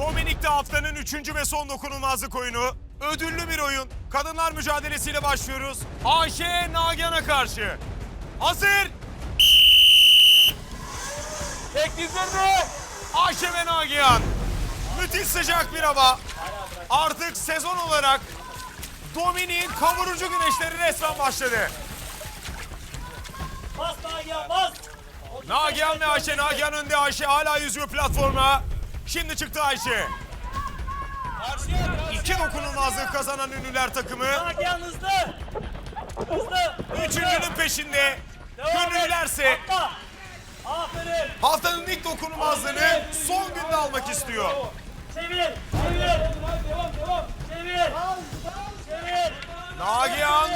Dominik'te haftanın üçüncü ve son dokunulmazlık oyunu. Ödüllü bir oyun. Kadınlar mücadelesiyle başlıyoruz. Ayşe Nagihan'a karşı. Hazır. Tek dizdirdi. Ayşe ve Nagihan. Müthiş sıcak bir hava. Artık sezon olarak Dominik'in kavurucu güneşleri resmen başladı. Bas Nagihan bas. Nagihan ve Ayşe. Nagihan önde Ayşe hala yüzüyor platforma. Şimdi çıktı Ayşe. İki dokunulmazlığı kazanan ünlüler takımı. Hızlı. Hızlı. Üçüncünün peşinde. Atla. Aferin. haftanın ilk dokunulmazlığını son günde almak istiyor. Çevir. Çevir. Devam devam. Çevir. Çevir. Nagihan,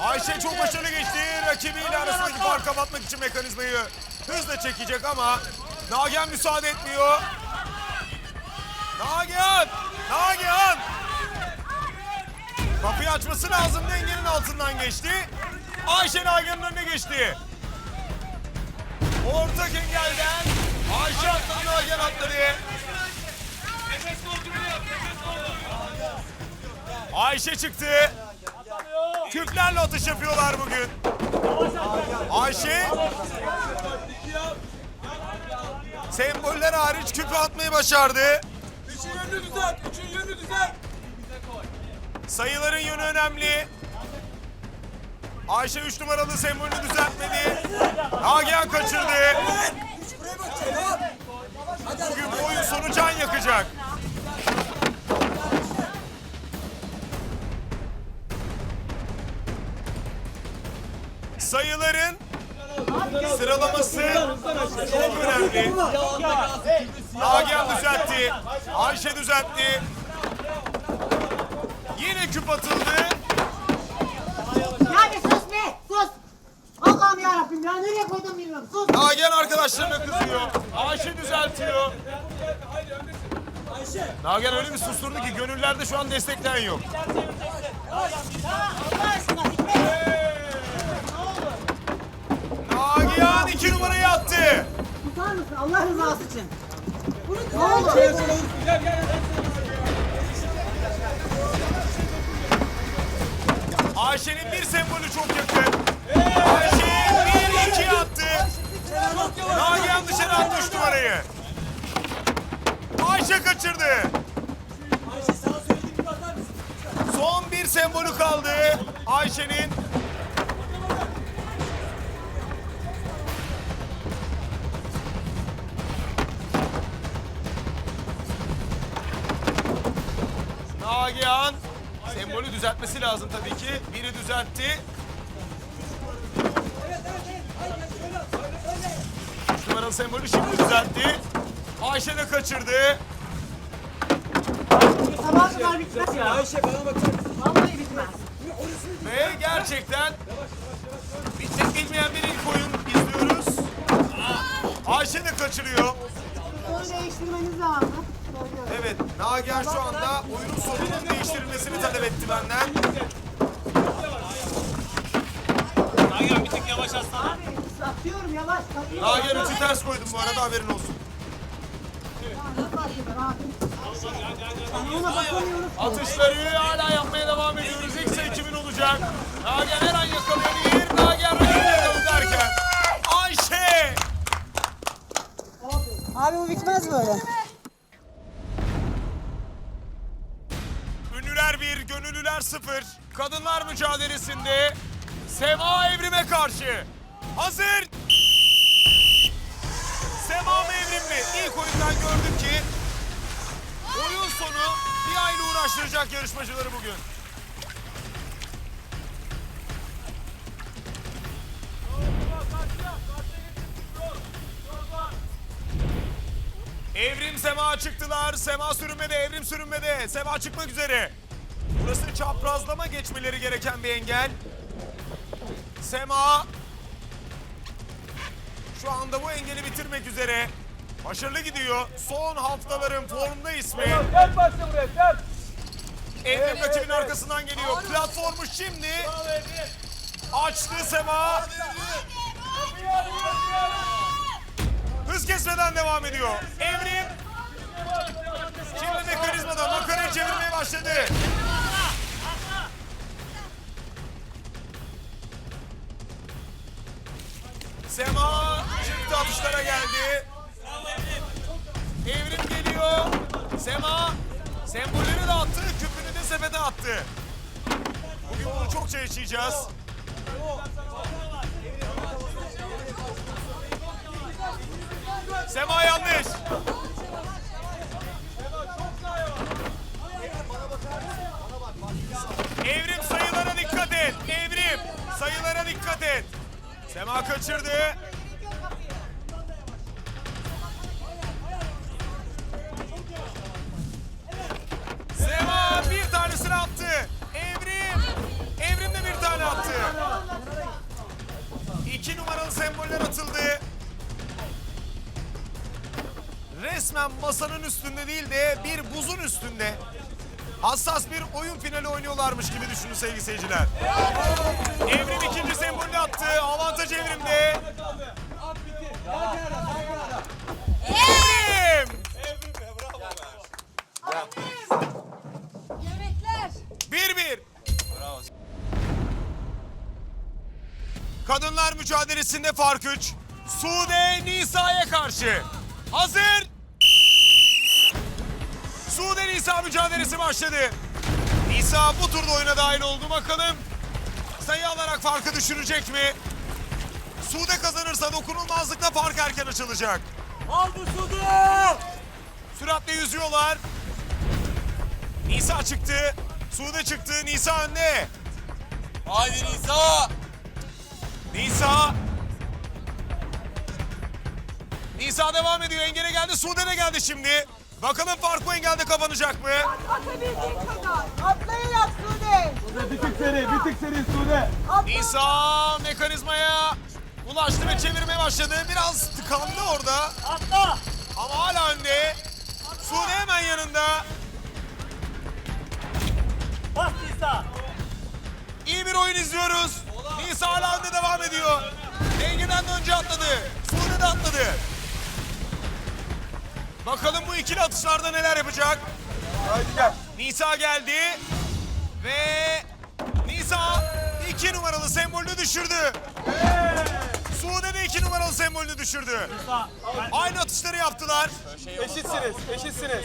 Ayşe çok başarılı geçti. Rakibiyle arasındaki fark kapatmak için mekanizmayı hızla çekecek ama Nagihan müsaade etmiyor. Nagihan, Nagihan. Kapıyı açması lazım dengenin altından geçti. Ayşe Nagihan'ın önüne geçti. Ortak engelden Ayşe atladı Nagihan atladı. Ayşe çıktı. Küplerle atış yapıyorlar bugün. Ayşe semboller hariç küpü atmayı başardı. Üçün yönünü düzelt, üçün yönünü düzelt. Sayıların yönü önemli. Ayşe 3 numaralı sembolünü düzeltmedi. Nagihan kaçırdı. Bugün bu oyun sonu can yakacak. Sayıların sıralaması çok önemli. Nagihan düzeltti. Ayşe düzeltti. Yine küp atıldı. Ya bir sus be sus. Allah'ım yarabbim ya nereye koydum bilmiyorum sus. Nagihan arkadaşlarına kızıyor. Ayşe düzeltiyor. Nagihan öyle bir susturdu ki gönüllerde şu an destekleyen yok. Allah aşkına Nagihan iki numarayı attı. Tutar mısın Allah rızası için? Ne olur. Ayşe'nin bir sembolü çok yakın. Ayşe bir iki attı. Nagihan dışarı attı üç numarayı. Ayşe kaçırdı. Ayşe sana söylediğim gibi atar mısın? Son bir sembolü kaldı Ayşe'nin. Nagihan sembolü düzeltmesi lazım tabii ki. Biri düzeltti. Üç numaralı sembolü şimdi düzeltti. Ayşe de kaçırdı. Sabah kadar bitmez ya. Ayşe bana bakar mısın? Vallahi bitmez. Ve gerçekten bitmek bilmeyen bir ilk oyun izliyoruz. Ayşe de kaçırıyor. Onu değiştirmeniz lazım. Evet, Nagihan şu anda oyunun sonunun değiştirilmesini talep etti benden. Nagihan bir tık yavaş atsana. Abi atıyorum yavaş. Nagihan üçü ters koydum bu arada haberin olsun. Atışları hala yapmaya devam ediyoruz. İlk sayı kimin olacak? Nagihan her an yakalayabilir. Nagihan rakibine gönderken. Ayşe! Abi bu bitmez böyle. 0 kadınlar mücadelesinde Sema Evrim'e karşı. Hazır! Sema mı Evrim mi? İlk oyundan gördük ki oyun sonu bir aile uğraştıracak yarışmacıları bugün. Evrim Sema çıktılar. Sema sürünmede, Evrim sürünmede. Sema çıkmak üzere. Burası çaprazlama geçmeleri gereken bir engel. Sema şu anda bu engeli bitirmek üzere. Başarılı gidiyor. Son haftaların formda ismi. Gel başla buraya, gel. Evrim rakibin arkasından geliyor. Platformu şimdi açtı Sema. Hız kesmeden devam ediyor. Evrim Şimdi mekanizmadan makarayı çevirmeye başladı. Yaşayacağız. Sema yanlış. Evrim sayılara dikkat et. Evrim sayılara dikkat et. Sema kaçırdı. Semboller atıldı. Resmen masanın üstünde değil de bir buzun üstünde. Hassas bir oyun finali oynuyorlarmış gibi düşünün sevgili seyirciler. Evrim ikinci sembolünü attı. Avantaj evrimde. Kadınlar mücadelesinde fark 3. Sude Nisa'ya karşı. Hazır. Sude Nisa mücadelesi başladı. Nisa bu turda oyuna dahil oldu bakalım. Sayı alarak farkı düşürecek mi? Sude kazanırsa dokunulmazlıkla fark erken açılacak. Aldı Sude. Süratle yüzüyorlar. Nisa çıktı. Sude çıktı. Nisa önde. Haydi Nisa. Nisa. Nisa devam ediyor. Engele geldi. Sude de geldi şimdi. Bakalım fark bu engelde kapanacak mı? Atabildiğin kadar. Atlayarak Sude. Bir tık seri, bir tık seri Sude. Nisa mekanizmaya ulaştı ve çevirmeye başladı. Biraz tıkandı orada. Atla. Ama hala önde. Sude hemen yanında. Bas Nisa. İyi bir oyun izliyoruz. Nisa hala önde devam ediyor. Dengeden de önce atladı. Sude de atladı. Bakalım bu ikili atışlarda neler yapacak. Haydi gel. Nisa geldi. Ve Nisa iki numaralı sembolünü düşürdü. Sude de iki numaralı sembolünü düşürdü. Nisa. Aynı atışları yaptılar. Eşitsiniz, eşitsiniz.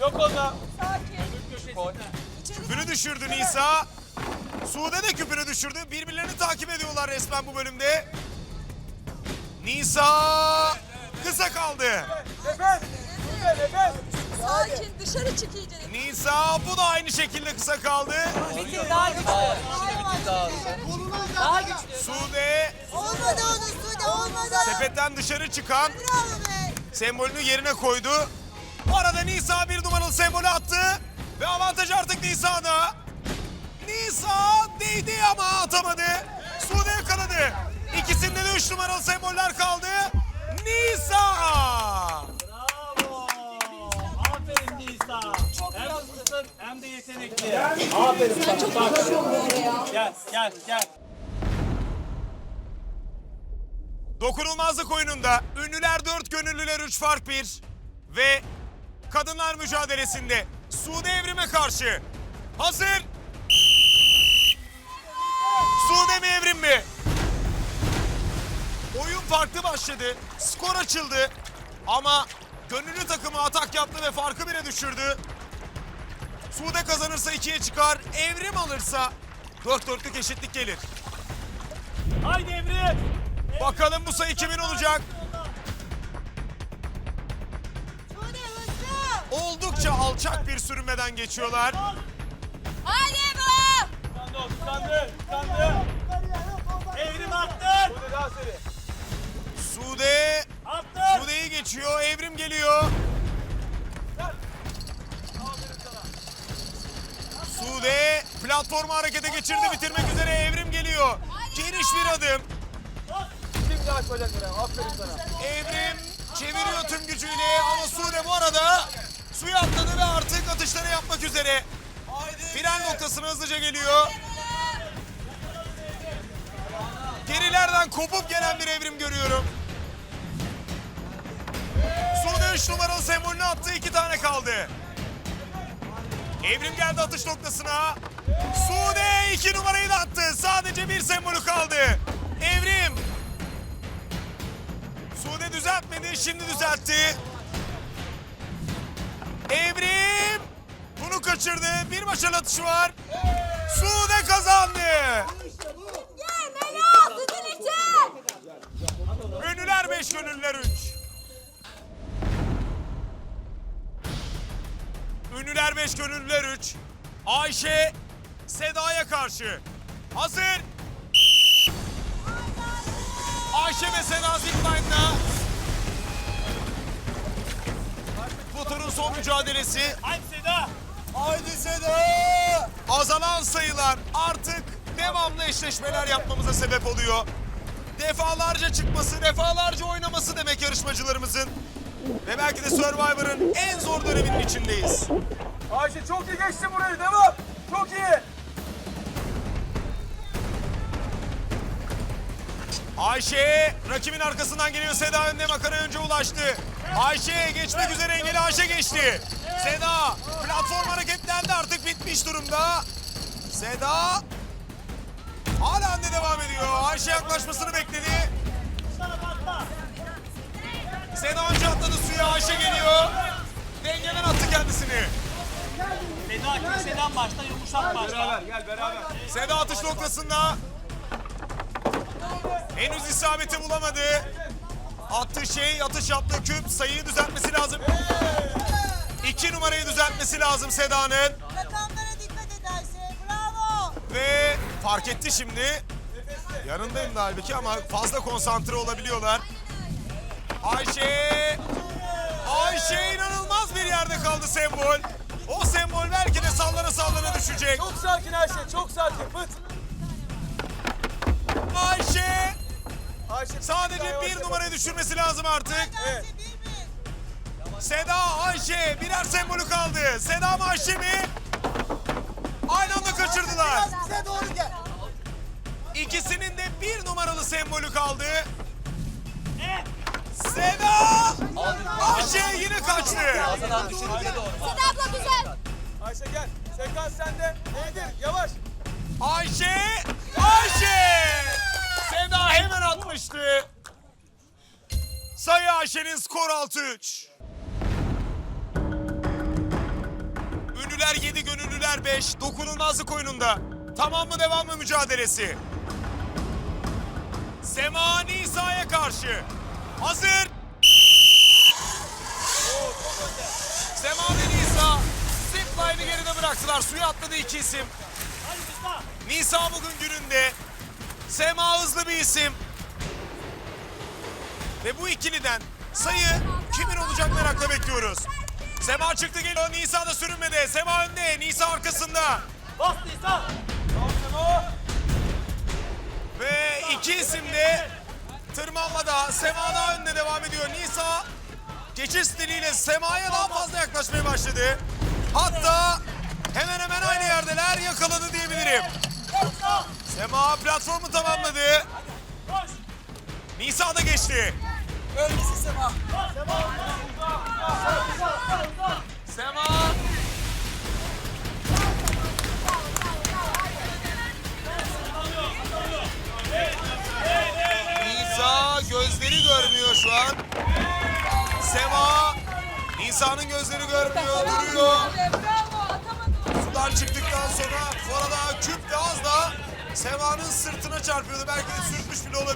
Yok onda. Sakin. Küpünü düşürdü Nisa. Sude de küpünü düşürdü. Birbirlerini takip ediyorlar resmen bu bölümde. Nisa kısa kaldı. Nefes. Sakin. Dışarı çık iyice. Nisa bu da aynı şekilde kısa kaldı. Daha güçlü. Daha güçlü. Sude Olmadı onun Sude olmadı. sepetten dışarı çıkan Bravo be. sembolünü yerine koydu. Bu arada Nisa bir numaralı sembolü attı. Ve avantaj artık Nisa'da. Nisa değdi ama atamadı. Sude yakaladı. İkisinde de üç numaralı semboller kaldı. Nisa! Bravo. Aferin Nisa. Hem hızlısın hem de yetenekli. Aferin sana. Gel gel gel. Dokunulmazlık oyununda ünlüler 4, gönüllüler 3 fark 1 ve kadınlar mücadelesinde Sude Evrim'e karşı hazır. Sude mi Evrim mi? Oyun farklı başladı. Skor açıldı. Ama gönüllü takımı atak yaptı ve farkı bire düşürdü. Sude kazanırsa ikiye çıkar. Evrim alırsa dört dörtlük eşitlik gelir. Haydi Evrim. Bakalım bu sayı kimin olacak? Sude hızlı. Oldukça alçak bir sürünmeden geçiyorlar. Hadi. Tıkandı. Tıkandı. Evrim attın. Sude daha seri. Sude, Attın. Sude'yi geçiyor. Evrim geliyor. Sude platformu harekete geçirdi. Bitirmek üzere Evrim geliyor. Geniş bir adım. Şimdi aç bacakları. Aferin sana. Evrim çeviriyor tüm gücüyle ama Sude bu arada suya atladı ve artık atışları yapmak üzere. Final noktasına hızlıca geliyor. Gerilerden kopup gelen bir evrim görüyorum. Sude 5 numaralı sembolünü attı. 2 tane kaldı. Evrim geldi atış noktasına. Sude 2 numarayı da attı. Sadece bir sembolü kaldı. Evrim. Sude düzeltmedi. Şimdi düzeltti. Evrim. Bunu kaçırdı. Bir başarılı atışı var. Sude kazandı. Gel Mela sütün için. Ünlüler 5, gönüllüler 3. Ünlüler 5, gönüllüler 3. Ayşe Seda'ya karşı. Hazır. Ayşe ve Seda zipline'da. Bu turun son mücadelesi. Haydi Seda. Haydi Seda. Azalan sayılar artık devamlı eşleşmeler yapmamıza sebep oluyor. Defalarca çıkması, defalarca oynaması demek yarışmacılarımızın. Ve belki de Survivor'ın en zor döneminin içindeyiz. Ayşe çok iyi geçti burayı. Devam. Çok iyi. Ayşe rakibin arkasından geliyor. Seda önüne makara önce ulaştı. Ayşe geçmek üzere engeli Ayşe geçti. Seda platform hareketlendi artık bitmiş durumda. Seda hala önde devam ediyor. Ayşe yaklaşmasını bekledi. Seda önce atladı suya Ayşe geliyor. Dengeden attı kendisini. Seda kimseden başla yumuşak başla. Beraber gel beraber. Seda atış noktasında. Henüz isabeti bulamadı. Attığı şey, atış yaptığı küp sayıyı düzeltmesi lazım. İki numarayı düzeltmesi lazım Seda'nın. Rakamlara dikkat Ayşe. Bravo. Ve fark etti şimdi. Yanındayım da halbuki ama fazla konsantre olabiliyorlar. Ayşe! Ayşe inanılmaz bir yerde kaldı sembol. O sembol belki de sallana sallana düşecek. Çok sakin Ayşe. Çok sakin. Fıt. Ayşe! Ayşe Sadece bir numarayı düşürmesi lazım artık. Evet. Seda, Ayşe birer sembolü kaldı. Seda mı Ayşe mi? Aynı anda kaçırdılar. Bize doğru gel. İkisinin de bir numaralı sembolü kaldı. Seda! Ayşe yine kaçtı. Seda abla güzel. Ayşe gel. Sekans sende. Eğdir. Yavaş. Ayşe! Ayşe! Seda hemen atmıştı. Sayı Ayşe'nin skor 6-3. Ünlüler 7, gönüllüler 5. Dokunulmazlık oyununda. Tamam mı devam mı mücadelesi? Sema Nisa'ya karşı. Hazır. Sema ve Nisa zipline'ı geride bıraktılar. Suya atladı iki isim. Nisa. Nisa bugün gününde. Sema hızlı bir isim. Ve bu ikiliden sayı kimin olacak merakla bekliyoruz. Sema çıktı geliyor. Nisa da sürünmedi. Sema önde. Nisa arkasında. Bas Nisa. Ve iki isim de tırmanmada. Sema daha önde devam ediyor. Nisa geçiş stiliyle Sema'ya daha fazla yaklaşmaya başladı. Hatta hemen hemen aynı yerdeler yakaladı diyebilirim. Sema platformu tamamladı. Nisa da geçti. Sema. Nisa görmüyor şu an. Sema. Nisa'nın gözleri görmüyor, duruyor. Sudan çıktıktan sonra bu arada küp de az da Sema'nın sırtına çarpıyordu. Belki de sürtmüş bile olabilir.